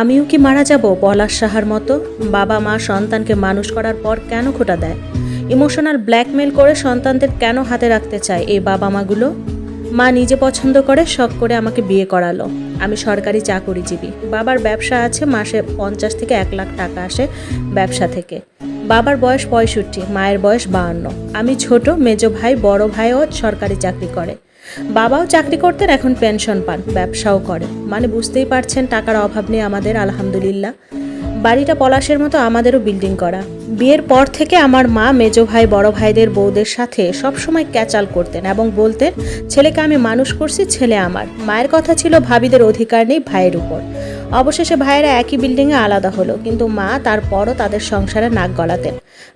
আমিও কি মারা যাব পলাশ সাহার মতো? বাবা মা সন্তানকে মানুষ করার পর কেন খোটা দেয়? ইমোশনাল ব্ল্যাকমেল করে সন্তানদের কেন হাতে রাখতে চায় এই বাবা মাগুলো? মা নিজে পছন্দ করে, শখ করে আমাকে বিয়ে করালো। আমি সরকারি চাকরিজীবী। বাবার ব্যবসা আছে, মাসে পঞ্চাশ থেকে এক লাখ টাকা আসে ব্যবসা থেকে। বাবার বয়স পঁয়ষট্টি, মায়ের বয়স বাহান্ন। আমি ছোট, মেজ ভাই, বড় ভাইও সরকারি চাকরি করে। বাবাও চাকরি করতেন, এখন পেনশন পান, ব্যবসাও করে মানে বুঝতেই পারছেন, টাকার অভাব নেই আমাদের, আলহামদুলিল্লাহ। বাড়িটা পলাশের মতো আমাদেরও বিল্ডিং করা। বিয়ের পর থেকে আমার মা, মেজো ভাই, বড় ভাইদের বউদের সাথে সবসময় ক্যাচাল করতেন এবং বলতেন, ছেলেকে আমি মানুষ করছি, ছেলে আমার। মায়ের কথা ছিল, ভাবিদের অধিকার নেই, ভাইয়ের উপর। অবশেষে ভাইয়েরা একই বিল্ডিংয়ে আলাদা হলো। কিন্তু মা তারপরও তাদের সংসারে নাক গলাতেন।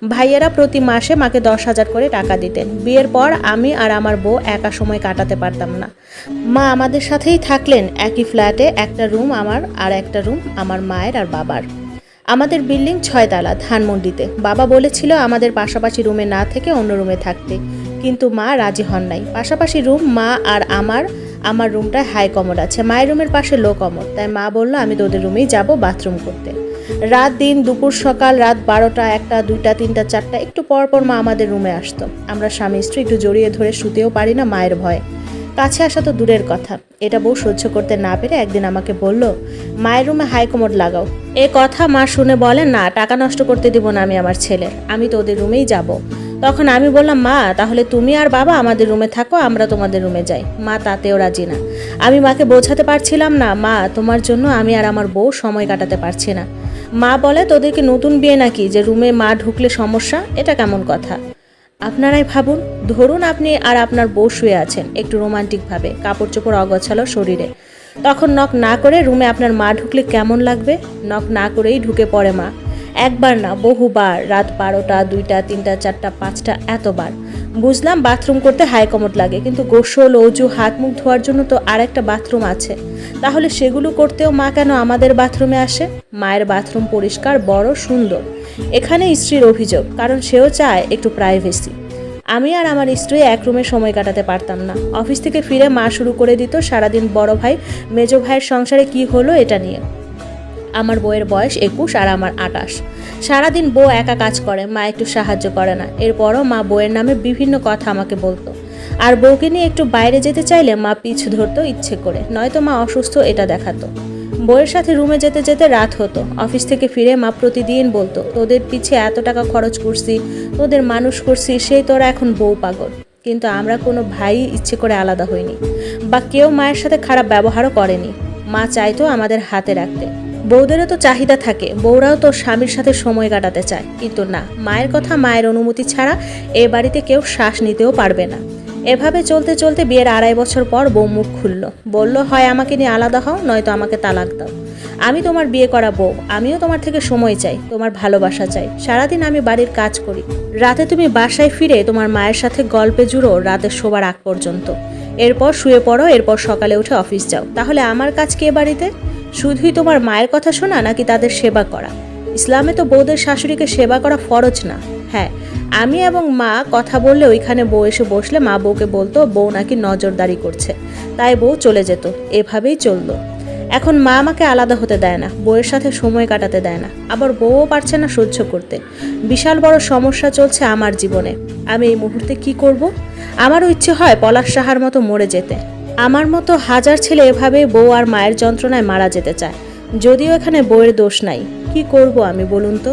ভাইয়েরা প্রতি মাসে মাকে দশ হাজার করে টাকা দিতেন। বিয়ের পর আমি আর আমার বউ একা সময় কাটাতে পারতাম না। মা আমাদের সাথেই থাকলেন। একই ফ্ল্যাটে একটা রুম আমার আর একটা রুম আমার মায়ের আর বাবার। আমাদের বিল্ডিং ছয়তলা ধানমন্ডিতে। বাবা বলেছিল আমাদের পাশাপাশি রুমে না থেকে অন্য রুমে থাকতে। কিন্তু মা রাজি হন নাই। পাশাপাশি রুম মা আর আমার আমার রুমটায় হাই কমোড আছে, মায়ের রুমের পাশে লো কমোড। তাই মা বলল, আমি তোদের রুমেই যাব বাথরুম করতে। রাত দিন, দুপুর, সকাল, রাত বারোটা, একটা, দুইটা, তিনটা, চারটা, একটু পর পর মা আমাদের রুমে আসতো। আমরা স্বামী, স্ত্রী একটু জড়িয়ে ধরে শুতেও পারি না মায়ের ভয়ে। কাছে আসা তো দূরের কথা। এটা বউ সহ্য করতে না পেরে একদিন আমাকে বলল, মায়ের রুমে হাই কমোড লাগাও। এ কথা মা শুনে বলে, না, টাকা নষ্ট করতে দিব না আমি আমার ছেলের। আমি তো ওদের রুমেই যাব। তখন আমি বললাম, মা, তাহলে তুমি আর বাবা আমাদের রুমে থাকো, আমরা তোমাদের রুমে যাই। মা তাতেও রাজি না। আমি মাকে বোঝাতে পারছিলাম না, মা, তোমার জন্য আমি আর আমার বউ সময় কাটাতে পারছি না। মা বলে, তোদেরকে নতুন বিয়ে নাকি? যে রুমে মা ঢুকলে সমস্যা, এটা কেমন কথা? আপনারাই ভাবুন, ধরুন আপনি আর আপনার বউ শুয়ে আছেন, একটু রোমান্টিকভাবে কাপড় চোপড় অগোছালো শরীরে। তখন নখ না করে রুমে আপনার মা ঢুকলে কেমন লাগবে? নখ না করেই ঢুকে পড়ে মা। একবার না, বহুবার। রাত বারোটা, দুইটা, তিনটা, চারটা, পাঁচটা, এতবার। বুঝলাম বাথরুম করতে হাই কমোড লাগে, কিন্তু গোসল, অজু, হাত মুখ ধোয়ার জন্য তো আর একটা বাথরুম আছে। তাহলে সেগুলো করতেও মা কেন আমাদের বাথরুমে আসে? মায়ের বাথরুম পরিষ্কার, বড়, সুন্দর। এখানে স্ত্রীর অভিযোগ, কারণ সেও চায় একটু প্রাইভেসি আমি আর আমার স্ত্রী এক রুমে সময় কাটাতে পারতাম না। অফিস থেকে ফিরে মা শুরু করে দিত সারাদিন বড় ভাই, মেজো ভাইয়ের সংসারে কি হলো এটা নিয়ে। আমার বউয়ের বয়স একুশ আর আমার আটাশ। সারাদিন বউ একা কাজ করে, মা একটু সাহায্য করে না। এরপরও মা বউয়ের নামে বিভিন্ন কথা আমাকে বলতো। আর বউকে নিয়ে একটু বাইরে যেতে চাইলে মা পিছু ধরতো ইচ্ছে করে, নয়তো মা অসুস্থ এটা দেখাতো। বউয়ের সাথে রুমে যেতে যেতে রাত হতো। অফিস থেকে ফিরে মা প্রতিদিন বলতো, তোদের পিছে এত টাকা খরচ করছি, তোদের মানুষ করছি, সেই তোরা এখন বউ পাগল। কিন্তু আমরা কোনো ভাই ইচ্ছে করে আলাদা হইনি বা কেউ মায়ের সাথে খারাপ ব্যবহারও করেনি। মা চাইতো আমাদের হাতে রাখতে। বউদেরও তো চাহিদা থাকে, বউরাও তো স্বামীর সাথে সময় কাটাতে চায়। কিন্তু না, মায়ের কথা মায়ের অনুমতি ছাড়া এ বাড়িতে কেউ শ্বাস নিতেও পারবে না। এভাবে চলতে চলতে বিয়ের আড়াই বছর পর বউ মুখ খুলল। বলল, হয়, আমাকে নিয়ে আলাদা হও, নয়তো আমাকে তালাক দাও। আমি তোমার বিয়ে করা বউ, আমিও তোমার থেকে সময় চাই, তোমার ভালোবাসা চাই। সারাদিন আমি বাড়ির কাজ করি। রাতে তুমি বাসায় ফিরে তোমার মায়ের সাথে গল্পে জুড়ো রাতে শোবার আগ পর্যন্ত। এরপর শুয়ে পড়ো, এরপর সকালে উঠে অফিস যাও। তাহলে আমার কাজ কে বাড়িতে? শুধুই তোমার মায়ের কথা শোনা নাকি তাদের সেবা করা? ইসলামে তো বউদের শাশুড়িকে সেবা করা ফরজ না। হ্যাঁ আমি এবং মা কথা বললে ওইখানে বউ এসে বসলে মা বউকে বলতো, বউ নাকি নজরদারি করছে। তাই বউ চলে যেত, এভাবেই চলতো এখন মা আমাকে আলাদা হতে দেয় না, বউয়ের সাথে সময় কাটাতে দেয় না। আবার বউও পারছে না সহ্য করতে। বিশাল বড় সমস্যা চলছে আমার জীবনে। আমি এই মুহূর্তে কি করব? আমারও ইচ্ছে হয় পলাশ সাহার মতো মরে যেতে। আমার মতো হাজার ছেলে এভাবে বউ আর মায়ের যন্ত্রণায় মারা যেতে চায়। যদিও এখানে বউয়ের দোষ নাই। কি করব আমি বলুন তো?